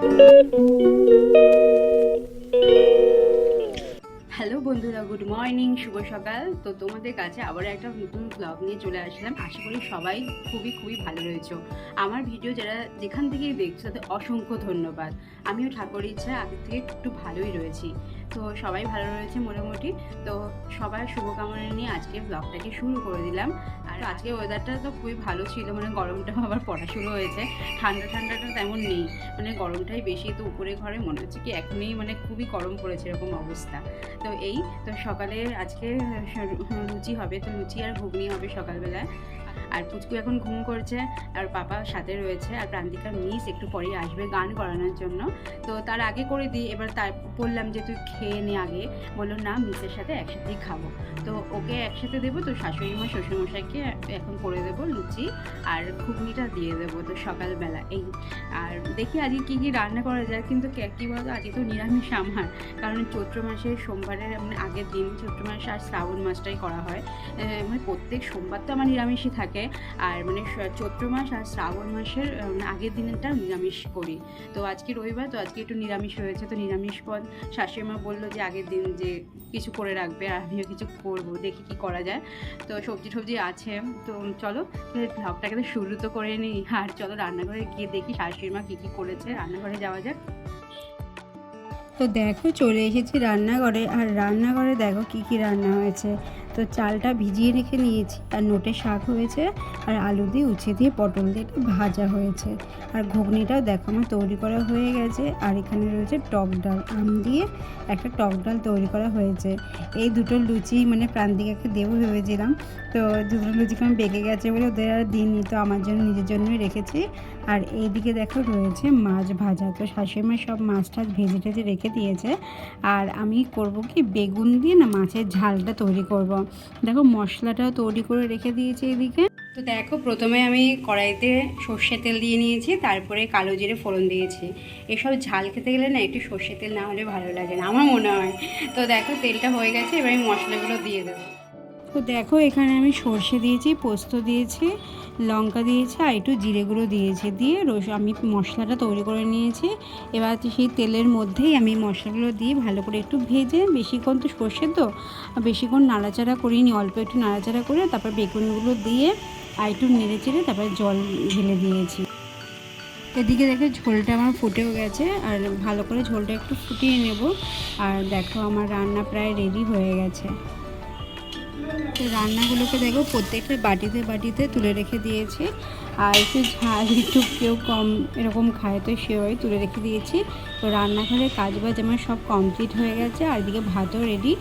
Hello বন্ধুরা, good morning, শুভ সকাল। তো তোমাদের কাছে আবার একটা নতুন ব্লগ নিয়ে চলে আসলাম। আশা করি সবাই খুবই খুবই ভালো রয়েছে। আমার ভিডিও যারা যেখান থেকেই দেখছ, তাদের অসংখ্য ধন্যবাদ। আমিও ঠাকুর ইচ্ছা আগের থেকে একটু ভালোই রয়েছি। তো সবাই ভালো রয়েছে মোটামুটি। তো সবার শুভকামনা নিয়ে আজকে ব্লগটাকে শুরু করে দিলাম। আর আজকে ওয়েদারটা তো খুবই ভালো ছিল মানে গরমটাও আবার পড়া শুরু হয়েছে। ঠান্ডা, ঠান্ডাটা তেমন নেই মানে গরমটাই বেশি, তো উপরে ঘরে মনে হচ্ছে কি এখনই মানে খুবই গরম পড়েছে এরকম অবস্থা। তো এই, তো সকালে আজকে লুচি হবে, তো লুচি আর ঘুগনি হবে সকালবেলায়। আর পুচকু এখন ঘুম করছে, আর পাপা সাথে রয়েছে, আর প্রান্তিকা মিস একটু পরেই আসবে গান করানোর জন্য। তো তার আগে করে দিই, এবার তার বললাম যে, তুই খেয়ে নে আগে। বলল, না, মিসের সাথে একসাথেই খাব। তো ওকে একসাথে দেবো, তো শাশুড়ি মা, শ্বশুরমশাইকে এখন করে দেবো লুচি, আর ঘুগনিটা দিয়ে দেবো তো সকালবেলা। এই, আর দেখি আজকে কী কী রান্না করা যায়, কিন্তু কে- বলতো, আজকে তো নিরামিষ আমার। কারণ চৈত্র মাসের সোমবারের মানে আগের দিন চৈত্র মাস আর শ্রাবণ মাসটাই করা হয়। মানে প্রত্যেক সোমবার তো আমার নিরামিষই থাকে। আর মানে চৈত্র মাস আর শ্রাবণ মাসের আগের দিনটা নিরামিষ করি। তো আজকে রবিবার, তো আজকে একটু নিরামিষ রয়েছে তো নিরামিষ পদ শাশুড়ি মা বলল যে, আগের দিন যে কিছু করে রাখবে আর আমিও কিছু করব, দেখি কি করা যায়। তো সবজি টবজি আছে। তো চলো ব্লগটাকে তো শুরু তো করে নিই। আর চলো রান্নাঘরে গিয়ে দেখি শাশুড়ি মা কী কী করেছে। রান্নাঘরে যাওয়া যাক। তো দেখো, চলে এসেছি রান্নাঘরে। আর রান্নাঘরে দেখো কি কি রান্না হয়েছে। তো চালটা ভিজিয়ে রেখে নিয়েছি। আর নোটে শাক হয়েছে আর আলু দিয়ে উচ্ছে দিয়ে পটল দিয়ে ভাজা হয়েছে। আর ঘুগনিটাও দেখো আমার তৈরি করা হয়ে গেছে। আর এখানে রয়েছে টক ডাল, আম দিয়ে একটা টক ডাল তৈরি করা হয়েছে। এই দুটো লুচি মানে প্রান্তিকাকে দেবো ভেবেছিলাম। তো দুটো লুচি কেমন বেঁকে গেছে বলে ওদের আর দিইনি। তো আমার জন্য নিজের জন্যই রেখেছি। আর এইদিকে দেখো রয়েছে মাছ ভাজা। তো শাশুড়ি মা সব মাছ টাছ ভেজে টেজে রেখে দিয়েছে। আর আমি করব কি বেগুন দিয়ে না মাছের ঝালটা তৈরি করব। দেখো মশলাটাও তৈরি করে রেখে দিয়েছি এদিকে। তো দেখো, প্রথমে আমি কড়াইতে সর্ষে তেল দিয়ে নিয়েছি, তারপরে কালো জিরে ফোড়ন দিয়েছি। এসব ঝাল খেতে গেলে না, একটু সর্ষে তেল না হলে ভালো লাগে না, আমার মনে হয়। তো দেখো, তেলটা হয়ে গেছে, এবার আমি মশলাগুলো দিয়ে দেবো। তো দেখো, এখানে আমি সর্ষে দিয়েছি, পোস্ত দিয়েছি, লঙ্কা দিয়েছি আর একটু জিরে গুঁড়ো দিয়েছি। দিয়ে রস, আমি মশলাটা তৈরি করে নিয়েছি। এবার সেই তেলের মধ্যেই আমি মশলাগুলো দিয়ে ভালো করে একটু ভেজে, বেশিক্ষণ তো সর্ষে তো, বেশিক্ষণ নাড়াচাড়া করিনি, অল্প একটু নাড়াচাড়া করে তারপর বেগুনগুলো দিয়ে আর একটু নেড়ে চেড়ে তারপর জল ঢেলে দিয়েছি। এদিকে দেখো, ঝোলটা আমার ফুটেও গেছে আর ভালো করে ঝোলটা একটু ফুটিয়ে নেব। আর দেখো, আমার রান্না প্রায় রেডি হয়ে গেছে। তো রান্নাগুলোকে দেখো প্রত্যেকটা বাটিতে বাটিতে তুলে রেখে দিয়েছি। আর একটু ঝাল, একটু কেউ কম এরকম খায়, তো সেভাবেই তুলে রেখে দিয়েছি। তো রান্নাঘরের কাজ বাজ আমার সব কমপ্লিট হয়ে গেছে, আর এদিকে ভাতও রেডি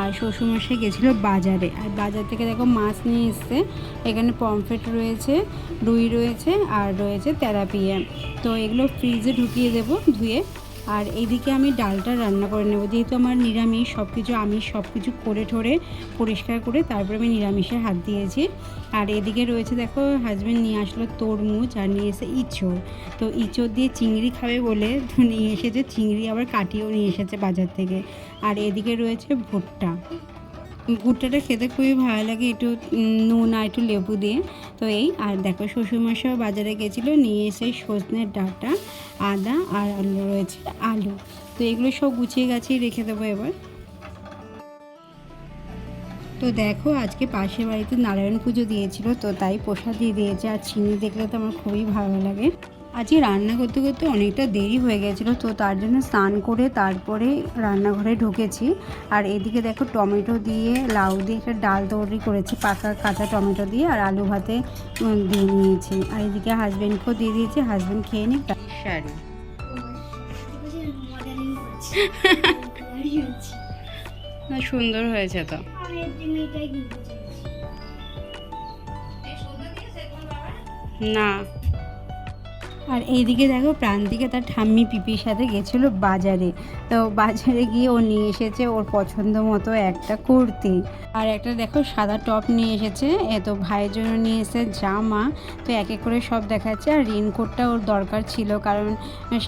আর শ্বশুরমশাই গেছিল বাজারে। আর বাজার থেকে দেখো মাছ নিয়ে এসছে। এখানে পমফ্রেট রয়েছে, রুই রয়েছে, আর রয়েছে তেলাপিয়া। তো এগুলো ফ্রিজে ঢুকিয়ে দেবো ধুয়ে। আর এদিকে আমি ডালটা রান্না করে নেব। যেহেতু আমার নিরামিষ সব কিছু আমি সব কিছু করে ঠরে পরিষ্কার করে তারপরে আমি নিরামিষে হাত দিয়েছি। আর এদিকে রয়েছে দেখো হাজব্যান্ড নিয়ে আসলো তরমুজ আর নিয়ে এসে ইঁচড়। তো ইঁচড় দিয়ে চিংড়ি খাবে বলে নিয়ে এসেছে, চিংড়ি আবার কাটিয়েও নিয়ে এসেছে বাজার থেকে। আর এদিকে রয়েছে ভুট্টা। ভুট্টাটা খেতে খুবই ভালো লাগে, একটু নুন আর একটু লেবু দিয়ে। তো এই, আর দেখো শ্বশুরমশাই বাজারে গেছিল, নিয়ে এসে সজনের ডাঁটা, আদা আর আলু রয়েছে, আলু। তো এগুলো সব গুছিয়ে গাছিয়ে রেখে দেবো এবার। তো দেখো আজকে পাশের বাড়িতে নারায়ণ পুজো দিয়েছিল, তো তাই প্রসাদ দিয়ে দিয়েছে, আর চিনি দেখলে তো আমার খুবই ভালো লাগে। আজকে রান্না করতে করতে অনেকটা দেরি হয়ে গেছিল, তো তার জন্য স্নান করে তারপরে রান্নাঘরে ঢুকেছি। আর এদিকে দেখো টমেটো দিয়ে, লাউ দিয়ে একটা ডাল তৈরি করেছি, পাকা কাঁচা টমেটো দিয়ে, আর আলু ভাতে দিয়ে নিয়েছি। আর এদিকে হাজব্যান্ডকেও দিয়ে দিয়েছি হাজব্যান্ড খেয়ে। না, সুন্দর হয়েছে তো। না। আর এইদিকে দেখো প্রান্তিকে তার ঠাম্মি পিপির সাথে গেছিল বাজারে। তো বাজারে গিয়ে ও নিয়ে এসেছে ওর পছন্দ মতো একটা কুর্তি। আর একটা দেখো সাদা টপ নিয়ে এসেছে। এ তো ভাইয়ের জন্য নিয়ে এসেছে জামা তো এক এক করে সব দেখাচ্ছে আর রেনকোটটা ওর দরকার ছিল কারণ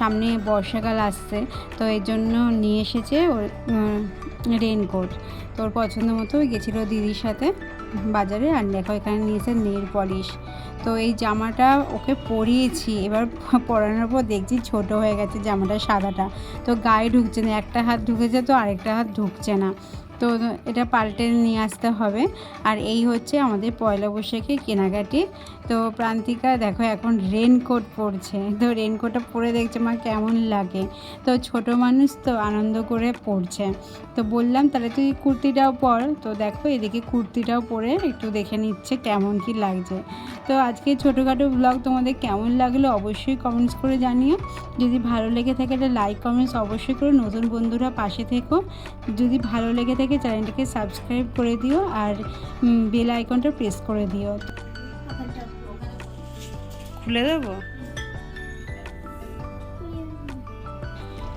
সামনে বর্ষাকাল আসছে। তো এর জন্য নিয়ে এসেছে ওর রেনকোট। তো ওর পছন্দ মতো গেছিল দিদির সাথে বাজারে আর দেখো এখানে নিয়েছে নেল পলিশ। তো এই জামাটা ওকে পরিয়েছি। এবার পরানোর পর দেখছি ছোট হয়ে গেছে জামাটা সাদাটা। তো গায়ে ঢুকছে না, একটা হাত ঢুকেছে তো আরেকটা হাত ঢুকছে না। তো এটা পাল্টে নিয়ে আসতে হবে। আর এই হচ্ছে আমাদের পয়লা বৈশাখে কেনাকাটি। তো প্রান্তিকা, দেখো এখন রেনকোট পরছে। তো রেনকোটটা পরে দেখছে, মা কেমন লাগে। তো ছোট মানুষ তো আনন্দ করে পরছে। তো বললাম, তাহলে তুই কুর্তিটাও পর। তো দেখো এদিকে কুর্তিটাও পরে একটু দেখে নিচ্ছে কেমন কি লাগছে। তো আজকে ছোটোখাটো ব্লগ তোমাদের কেমন লাগল অবশ্যই কমেন্টস করে জানিও। যদি ভালো লেগে থাকে একটা লাইক কমেন্টস অবশ্যই করো। নতুন বন্ধুরা পাশে থেকো। যদি ভালো লেগে থাকে চ্যানেলটাকে সাবস্ক্রাইব করে দিও আর বেল আইকনটা প্রেস করে দিও। খুলে দেবো?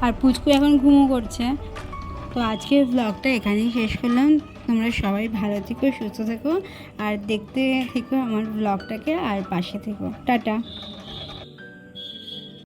আর পুচকু এখন ঘুমো করছে। তো আজকের ব্লগটা এখানেই শেষ করলাম। তোমরা সবাই ভালো থেকো, সুস্থ থেকো, আর দেখতে থেকো আমার ব্লগটাকে আর পাশে থেকো। টাটা।